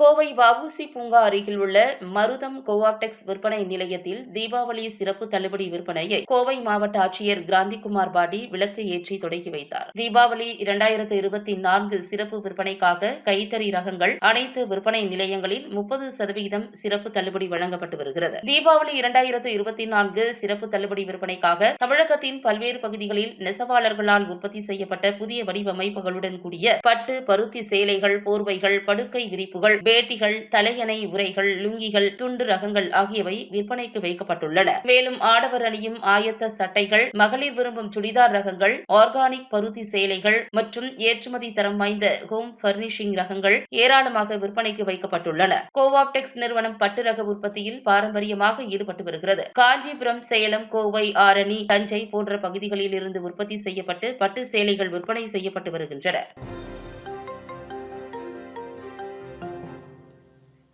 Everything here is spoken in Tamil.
கோவை வவுசி பூங்கா அருகில் உள்ள மருதம் கோஆப்டெக்ஸ் விற்பனை நிலையத்தில் தீபாவளி சிறப்பு தள்ளுபடி விற்பனையை கோவை மாவட்ட ஆட்சியர் கிராந்திகுமார் பாடி விளக்கு ஏற்றி தொடங்கி வைத்தார். தீபாவளி இரண்டாயிரத்து இருபத்தி நான்கு சிறப்பு விற்பனைக்காக கைத்தறி ரகங்கள் அனைத்து விற்பனை நிலையங்களில் முப்பது சதவீதம் சிறப்பு தள்ளுபடி வழங்கப்பட்டு வருகிறது. தீபாவளி இரண்டாயிரத்து இருபத்தி நான்கு சிறப்பு தள்ளுபடி விற்பனைக்காக தமிழகத்தின் பல்வேறு பகுதிகளில் நெசவாளர்களால் உற்பத்தி செய்யப்பட்ட புதிய வடிவமைப்புகளுடன் கூடிய பட்டு பருத்தி சேலைகள் போர்வைகள் படுக்கை விரிப்புகள் வேட்டிகள் தலையணை உரைகள் லுங்கிகள் துண்டு ரகங்கள் ஆகியவை விற்பனைக்கு வைக்கப்பட்டுள்ளன. மேலும் ஆடவர் அணியும் ஆயத்த சட்டைகள் மகளிர் விரும்பும் சுடிதார் ரகங்கள் ஆர்கானிக் பருத்தி சேலைகள் மற்றும் ஏற்றுமதி தரம் வாய்ந்த ஹோம் பர்னிஷிங் ரகங்கள் ஏராளமாக விற்பனைக்கு வைக்கப்பட்டுள்ளன. கோவாப்டெக்ஸ் நிறுவனம் பட்டு ரக உற்பத்தியில் பாரம்பரியமாக ஈடுபட்டு வருகிறது. காஞ்சிபுரம் சேலம் கோவை ஆரணி தஞ்சை போன்ற பகுதிகளில் இருந்து உற்பத்தி செய்யப்பட்டு பட்டு சேலைகள் விற்பனை செய்யப்பட்டு வருகின்றன.